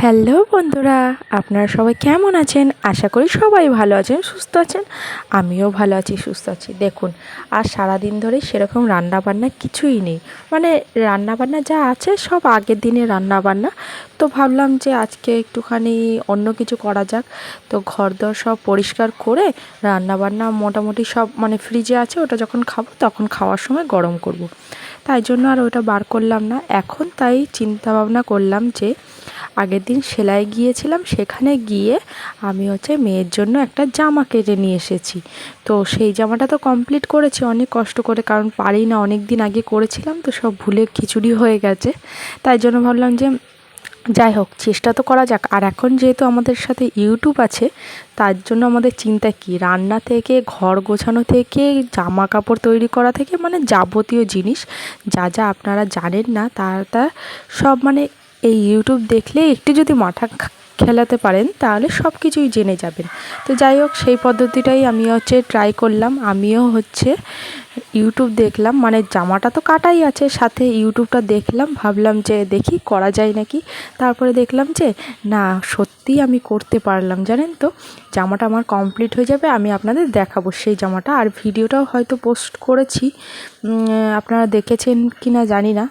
Hello বন্ধুরা, আপনারা সবাই কেমন আছেন? আশা করি সবাই ভালো আছেন, সুস্থ আছেন। আমিও ভালো আছি, সুস্থ আছি। দেখুন, আর সারাদিন ধরে সেরকম রান্না বান্না কিছুই নেই। মানে রান্না বান্না যা আছে সব আগের দিনে রান্না বান্না তো ভাবলাম যে আজকে একটুখানি অন্য কিছু করা যাক। তো ঘর দর সব পরিষ্কার করে রান্না বান্না মোটামুটি সব মানে ফ্রিজে আছে, ওটা যখন খাব তখন খাওয়ার সময় গরম করব। তাই জন্য আর ওটা বার করলাম না। এখন তাই চিন্তা ভাবনা করলাম যে আগের দিন সেলাই গিয়েছিলাম, সেখানে গিয়ে আমি হচ্ছে মেয়ের জন্য একটা জামা কেটে নিয়ে এসেছি। তো সেই জামাটা তো কমপ্লিট করেছি, অনেক কষ্ট করে, কারণ পারি না অনেক দিন আগে করেছিলাম, তো সব ভুলে খিচুড়ি হয়ে গেছে। তাই জন্য ভাবলাম যে, যাই হোক, চেষ্টা তো করা যাক। আর এখন যেহেতু আমাদের সাথে ইউটিউব আছে, তার জন্য আমাদের চিন্তা কি? রান্না থেকে, ঘর গোছানো থেকে জামা কাপড় তৈরি করা থেকে মানে যাবতীয় জিনিস, যা যা আপনারা জানেন না, তা তা সব মানে এই ইউটিউব দেখলে একটু যদি মাথা খেলাতে পারেন, তাহলে সব কিছুই জেনে যাবেন। তো যাই হোক, সেই পদ্ধতিটাই আমি হচ্ছে ট্রাই করলাম। আমিও হচ্ছে ইউটিউব দেখলাম। মানে জামাটা তো কাটাই আছে, সাথে ইউটিউবটা দেখলাম। ভাবলাম যে দেখি করা যায় নাকি? তারপরে দেখলাম যে, না, সত্যিই আমি করতে পারলাম। জানেন তো? জামাটা আমার কমপ্লিট হয়ে যাবে, আমি আপনাদের দেখাবো সেই জামাটা। আর ভিডিওটাও হয়তো পোস্ট করেছি। আপনারা দেখেছেন কি না জানি না।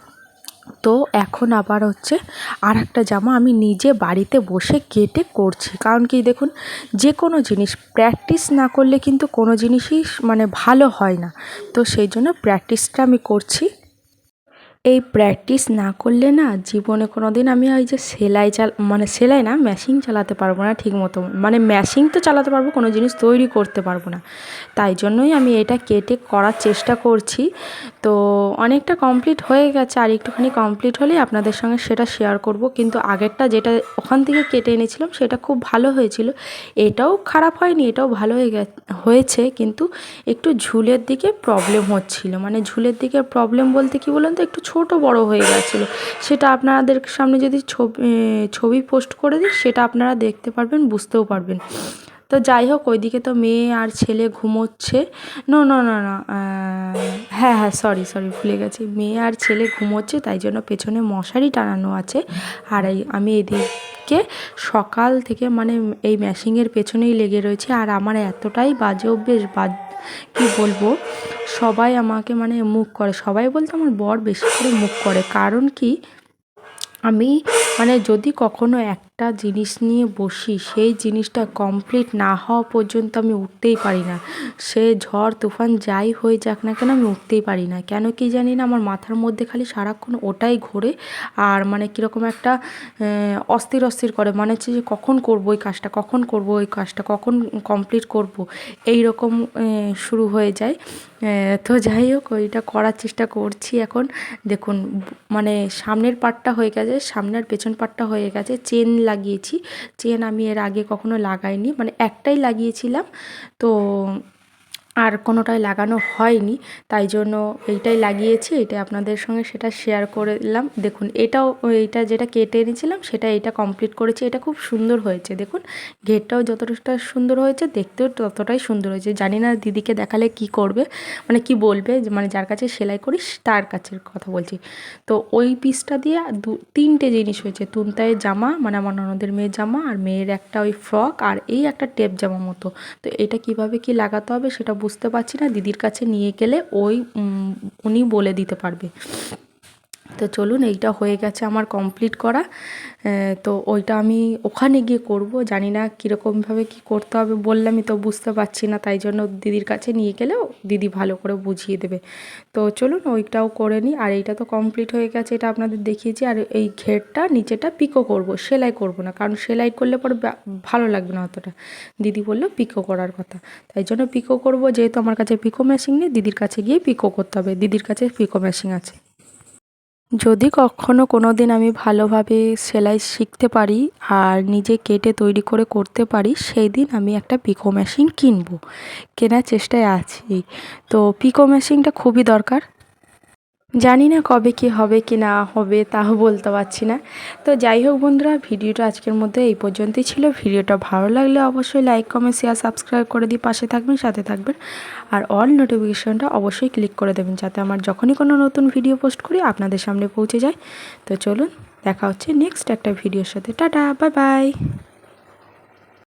তো এখন আবার হচ্ছে আর একটা জামা আমি নিজে বাড়িতে বসে কেটে করছি। কারণ কি দেখুন, যে কোনো জিনিস প্র্যাকটিস না করলে কিন্তু কোনো জিনিসই মানে ভালো হয় না। তো সেই জন্য প্র্যাকটিসটা আমি করছি। এই প্র্যাকটিস না করলে না জীবনে কোনো দিন আমি ওই যে সেলাই চাল মানে সেলাই না মেশিন চালাতে পারব না ঠিক মতো মানে মেশিন তো চালাতে পারব, কোনো জিনিস তৈরি করতে পারব না। তাই জন্যই আমি এটা কেটে করার চেষ্টা করছি। তো অনেকটা কমপ্লিট হয়ে গেছে, আর একটুখানি কমপ্লিট হলেই আপনাদের সঙ্গে সেটা শেয়ার করব। কিন্তু আগেরটা যেটা ওখান থেকে কেটে এনেছিলাম, সেটা খুব ভালো হয়েছিল। এটাও খারাপ হয়নি, এটাও ভালো হয়ে গে হয়েছে। কিন্তু একটু ঝুলের দিকে প্রবলেম হচ্ছিল। মানে ঝুলের দিকে প্রবলেম বলতে কি বলুন তো, একটু ছোট বড় হয়ে গেছিল সেটা আপনাদের সামনে যদি ছবি ছবি পোস্ট করে দিই, সেটা আপনারা দেখতে পারবেন, বুঝতেও পারবেন। তো যাই হোক, ওইদিকে তো মেয়ে আর ছেলে ঘুমোচ্ছে। নো না না না হ্যাঁ হ্যাঁ সরি সরি ভুলে গেছি। মেয়ে আর ছেলে ঘুমোচ্ছে, তাই জন্য পেছনে মশারি টানানো আছে। আর এই, আমি এদিকে সকাল থেকে মানে এই ম্যাশিংয়ের পেছনেই লেগে রয়েছে। আর আমার এতটাই বাজে অভ্যেস বাজ কী বলব? সবাই আমাকে মানে মুখ করে। সবাই বলতে আমার বর বেশি করে মুখ করে। কারণ কি? আমি মানে যদি কখনো একটা জিনিস নিয়ে বসি, সেই জিনিসটা কমপ্লিট না হওয়া পর্যন্ত আমি উঠতেই পারি না। সে ঝড়, তুফান যাই হয়ে যাক না কেন আমি উঠতেই পারি না। কেন কি জানি না, আমার মাথার মধ্যে খালি সারাক্ষণ ওটাই ঘোরে আর মানে কীরকম একটা অস্থির অস্থির করে। মনে হচ্ছে যে কখন করব ওই কাজটা, কখন করব ওই কাজটা, কখন কমপ্লিট করব। এই রকম শুরু হয়ে যায়। তো যাই হোক ওইটা করার চেষ্টা করছি এখন। দেখুন মানে সামনের পার্টটা হয়ে গেছে, সামনের পেছন পাটটা হয়ে গেছে, চেন লাগিয়েছি। চেন আমি এর আগে কখনো লাগাইনি মানে একটাই লাগিয়েছিলাম। তো আর কোনোটাই লাগানো হয়নি, তাই জন্য এইটাই লাগিয়েছি, এটা আপনাদের সঙ্গে সেটা শেয়ার করলাম দেখুন, এটাও এইটা যেটা কেটে এনেছিলাম, সেটা এটা কমপ্লিট করেছি, এটা খুব সুন্দর হয়েছে। দেখুন, ঘেরটাও যতটা সুন্দর হয়েছে, দেখতেও ততটাই সুন্দর হয়েছে। জানি না দিদিকে দেখালে কি করবে মানে কি বলবে মানে যার কাছে সেলাই করিস, তার কাছের কথা বলছি। তো ওই পিসটা দিয়ে দু, তিনটে জিনিস হয়েছে তুনতায়ের জামা মানে আমার ননদের মেয়ের জামা, আর মেয়ের একটা ওই ফ্রক আর এই একটা টেপ জামা মতো। তো এটা কীভাবে কি লাগাতে হবে, সেটা বুঝতে পারছি না দিদির কাছে নিয়ে গেলে ওই উনি বলে দিতে পারবে। তো চলুন, এইটা হয়ে গেছে আমার কমপ্লিট করা। তো ওইটা আমি ওখানে গিয়ে করব। জানি না কীরকমভাবে কী করতে হবে বললামই তো বুঝতে পারছি না, তাই জন্য দিদির কাছে নিয়ে গেলেও দিদি ভালো করে বুঝিয়ে দেবে। তো চলুন, ওইটাও করে নিই। আর এইটা তো কমপ্লিট হয়ে গেছে, এটা আপনাদের দেখিয়েছি। আর এই ঘেরটা, নিচেটা পিকো করব, সেলাই করব না, কারণ সেলাই করলে পরে ভালো লাগবে না অতটা। দিদি বলল পিকো করার কথা। তাই জন্য পিকো করব, যেহেতু আমার কাছে পিকো মেশিন নেই, দিদির কাছে গিয়ে পিকো করতে হবে। দিদির কাছে পিকো মেশিন আছে। যদি কখনও কোনো দিন আমি ভালোভাবে সেলাই শিখতে পারি আর নিজে কেটে তৈরি করে করতে পারি, সেই দিন আমি একটা পিকো মেশিন কিনবো। কেনার চেষ্টায় আছি। তো পিকো মেশিনটা খুবই দরকার। জানি না কবে কি হবে কি না হবে, তাও বলতে পারছি না। তো যাই হোক বন্ধুরা, ভিডিওটা আজকের মধ্যে এই পর্যন্তই ছিল। ভিডিওটা ভালো লাগলে অবশ্যই লাইক কমেন্ট শেয়ার সাবস্ক্রাইব করে দিয়ে পাশে থাকবেন, সাথে থাকবেন। আর অল নোটিফিকেশনটা অবশ্যই ক্লিক করে দেবেন, যাতে আমার যখনই কোনো নতুন ভিডিও পোস্ট করি, আপনাদের সামনে পৌঁছে যায়। তো চলুন, দেখা হচ্ছে নেক্সট একটা ভিডিওর সাথে। Tata bye bye